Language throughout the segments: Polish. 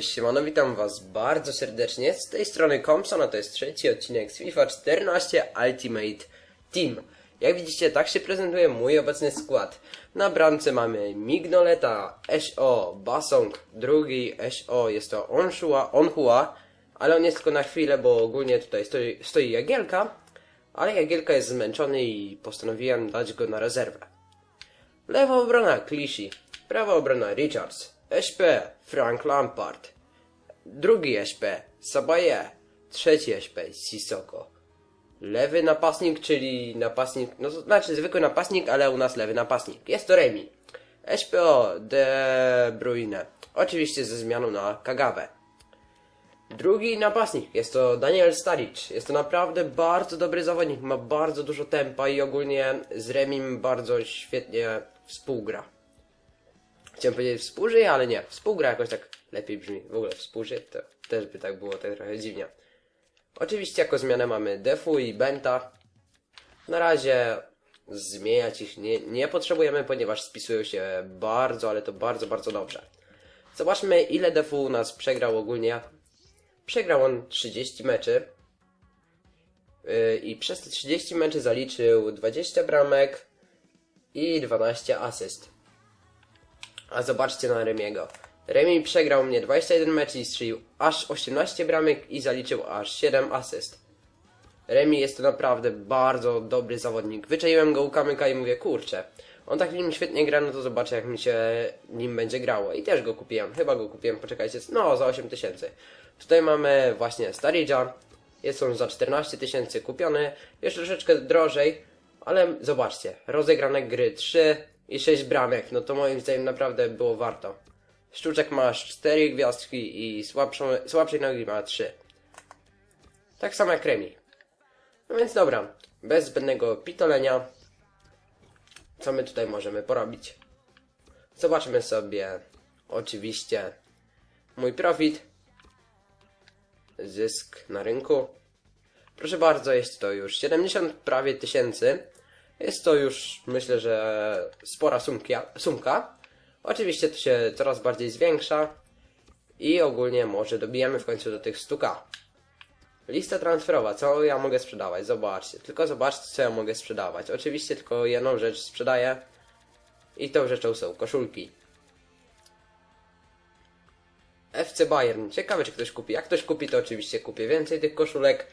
cześć, siemano, witam was bardzo serdecznie. Z tej strony Compson, a to jest trzeci odcinek z FIFA 14 Ultimate Team. Jak widzicie, tak się prezentuje mój obecny skład. Na bramce mamy Mignoleta, SO, Basong, drugi SO, jest to Onshua, Onhua, ale on jest tylko na chwilę, bo ogólnie tutaj stoi, stoi Jagielka, ale Jagielka jest zmęczony i postanowiłem dać go na rezerwę. Lewa obrona Clichy, prawa obrona Richards, SP Frank Lampard, drugi SP Sabaye, trzeci SP Sissoko. Lewy napastnik, czyli napastnik, no to znaczy zwykły napastnik, ale u nas lewy napastnik. Jest to Remi. SPO De Bruyne, oczywiście ze zmianą na Kagawę. Drugi napastnik jest to Daniel Staric. Jest to naprawdę bardzo dobry zawodnik, ma bardzo dużo tempa i ogólnie z Remim bardzo świetnie współgra. Chciałem powiedzieć współżyje, ale nie. Współgra jakoś tak lepiej brzmi. W ogóle współżyje to też by tak było tak trochę dziwnie. Oczywiście jako zmianę mamy Defu i Benta. Na razie zmieniać ich nie, nie potrzebujemy, ponieważ spisują się bardzo, ale to bardzo, bardzo dobrze. Zobaczmy ile Defu u nas przegrał ogólnie. Przegrał on 30 meczy. Yy, I przez te 30 meczy zaliczył 20 bramek i 12 asyst. A zobaczcie na Remiego. Remi przegrał mnie 21 meczy i strzelił aż 18 bramek i zaliczył aż 7 asyst. Remi jest to naprawdę bardzo dobry zawodnik. Wyczaiłem go u Kamyka i mówię, kurczę, on tak nim świetnie gra, no to zobaczę jak mi się nim będzie grało. I też go kupiłem, chyba go kupiłem, poczekajcie, no za 8 tysięcy. Tutaj mamy właśnie Starridge'a, jest on za 14 tysięcy kupiony, jest troszeczkę drożej, ale zobaczcie, rozegrane gry 3 i 6 bramek, no to moim zdaniem naprawdę było warto. Szczuczek ma 4 gwiazdki i słabszą, słabszej nogi ma 3. Tak samo jak Remi. No więc dobra, bez zbędnego pitolenia, co my tutaj możemy porobić? Zobaczmy sobie oczywiście mój profit, zysk na rynku. Proszę bardzo, jest to już 70 prawie tysięcy. Jest to już, myślę, że spora sumkia, sumka. Oczywiście to się coraz bardziej zwiększa i ogólnie może dobijemy w końcu do tych 100k. Lista transferowa, co ja mogę sprzedawać? Zobaczcie, tylko zobaczcie co ja mogę sprzedawać. Oczywiście tylko jedną rzecz sprzedaję i tą rzeczą są koszulki. FC Bayern, ciekawe czy ktoś kupi. Jak ktoś kupi to oczywiście kupię więcej tych koszulek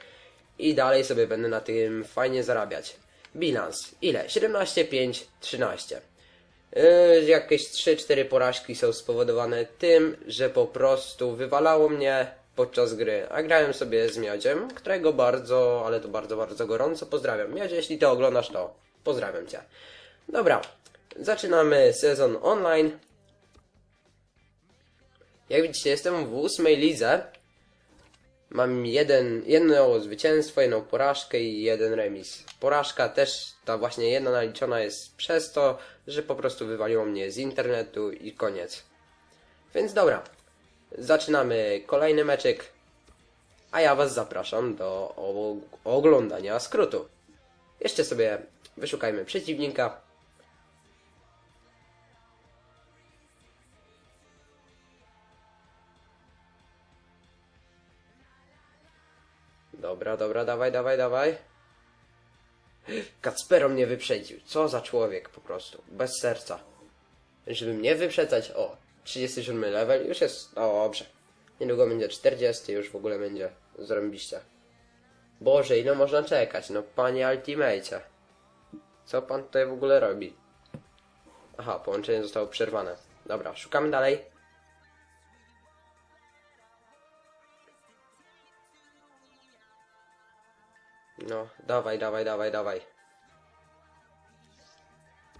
i dalej sobie będę na tym fajnie zarabiać. Bilans, ile? 17, 5, 13. Yy, jakieś 3-4 porażki są spowodowane tym, że po prostu wywalało mnie podczas gry, a grałem sobie z Miodziem, którego bardzo, ale to bardzo, bardzo gorąco pozdrawiam. Miodzie, jeśli to oglądasz, to pozdrawiam Cię. Dobra, zaczynamy sezon online. Jak widzicie, jestem w ósmej lidze. Mam jeden, jedno zwycięstwo, jedną porażkę i jeden remis. Porażka też, ta właśnie jedna naliczona jest przez to, że po prostu wywaliło mnie z internetu i koniec. Więc dobra, zaczynamy kolejny meczek, a ja Was zapraszam do oglądania skrótu. Jeszcze sobie wyszukajmy przeciwnika. Dobra, dobra, dawaj, dawaj, dawaj. Kacpero mnie wyprzedził. Co za człowiek po prostu. Bez serca. Żeby mnie wyprzedzać, o, 37 level, już jest, o, dobrze. Niedługo będzie 40, już w ogóle będzie zrobiście. Boże, ile można czekać, no panie Ultimate. Co pan tutaj w ogóle robi? Aha, połączenie zostało przerwane. Dobra, szukamy dalej. No, dawaj, dawaj, dawaj, dawaj.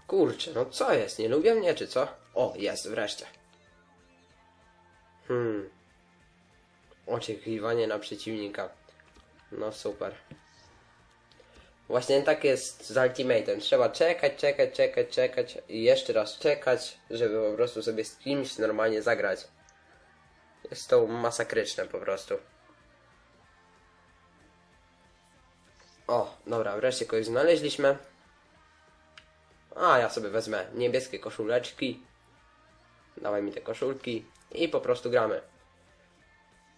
Kurczę, no co jest? Nie lubię mnie, czy co? O, jest, wreszcie. Hmm. Oczekiwanie na przeciwnika. No super. Właśnie tak jest z Ultimatem. Trzeba czekać, czekać, czekać, czekać i jeszcze raz czekać, żeby po prostu sobie z kimś normalnie zagrać. Jest to masakryczne po prostu. O, dobra, wreszcie kogoś znaleźliśmy. A, ja sobie wezmę niebieskie koszuleczki. Dawaj mi te koszulki i po prostu gramy.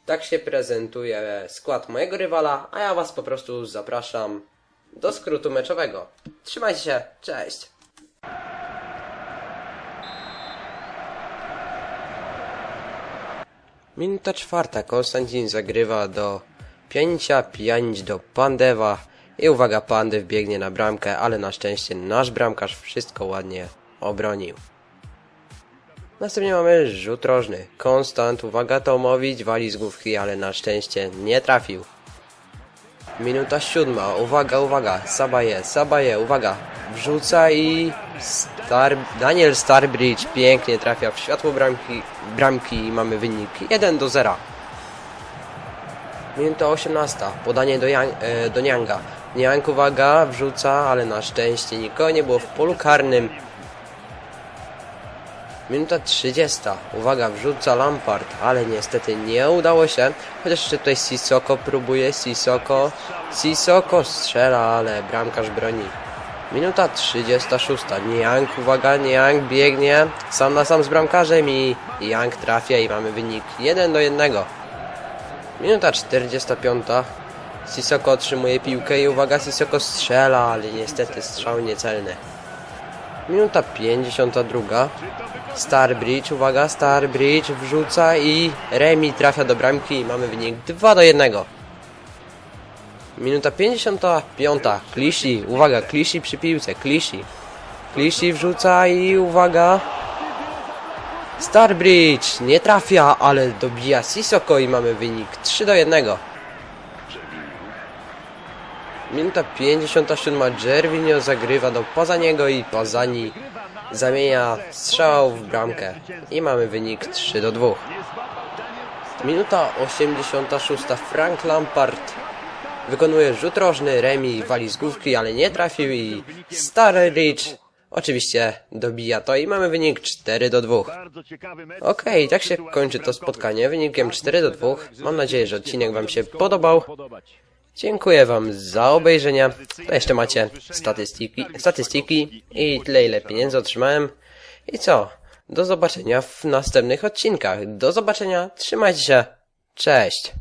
Tak się prezentuje skład mojego rywala, a ja was po prostu zapraszam do skrótu meczowego. Trzymajcie się, cześć! Minuta czwarta. Konstantin zagrywa do Pianicza, Pianić do Pandewa. I uwaga, Pandew biegnie na bramkę, ale na szczęście nasz bramkarz wszystko ładnie obronił. Następnie mamy rzut rożny. Konstant, uwaga, Tomowicz wali z główki, ale na szczęście nie trafił. Minuta siódma, uwaga, uwaga, Sabaje, Sabaje, uwaga, wrzuca i Star, Daniel Starbridge pięknie trafia w światło bramki, bramki i mamy wynik 1 do 0. Minuta 18, podanie do, Jan, e, do Nianga. Niang, uwaga, wrzuca, ale na szczęście nikogo nie było w polu karnym. Minuta 30. Uwaga, wrzuca Lampard, ale niestety nie udało się. Chociaż jeszcze tutaj Sisoko próbuje, Sisoko. Sisoko strzela, ale bramkarz broni. Minuta 36. Niang, uwaga, Niang biegnie sam na sam z bramkarzem i Yang trafia i mamy wynik 1 do 1. Minuta 45. Sisoko otrzymuje piłkę i uwaga, Sisoko strzela, ale niestety strzał niecelny. Minuta 52. Starbridge, uwaga, Starbridge wrzuca i Remi trafia do bramki i mamy wynik 2 do 1. Minuta 55. Klishi, uwaga, Klishi przy piłce, Klishi. Klishi wrzuca i uwaga. Starbridge nie trafia, ale dobija Sisoko i mamy wynik 3 do 1. Minuta 57. Jervinio zagrywa do Pozaniego i Pozani zamienia strzał w bramkę. I mamy wynik 3 do 2. Minuta 86. Frank Lampard wykonuje rzut rożny, Remi wali z główki, ale nie trafił i Stary Rich oczywiście dobija to i mamy wynik 4 do 2. Bardzo ciekawy mecz. Okej, tak się kończy to spotkanie wynikiem 4 do 2. Mam nadzieję, że odcinek Wam się podobał. Dziękuję Wam za obejrzenie. To jeszcze macie statystyki, statystyki i tyle ile pieniędzy otrzymałem. I co? Do zobaczenia w następnych odcinkach. Do zobaczenia. Trzymajcie się. Cześć.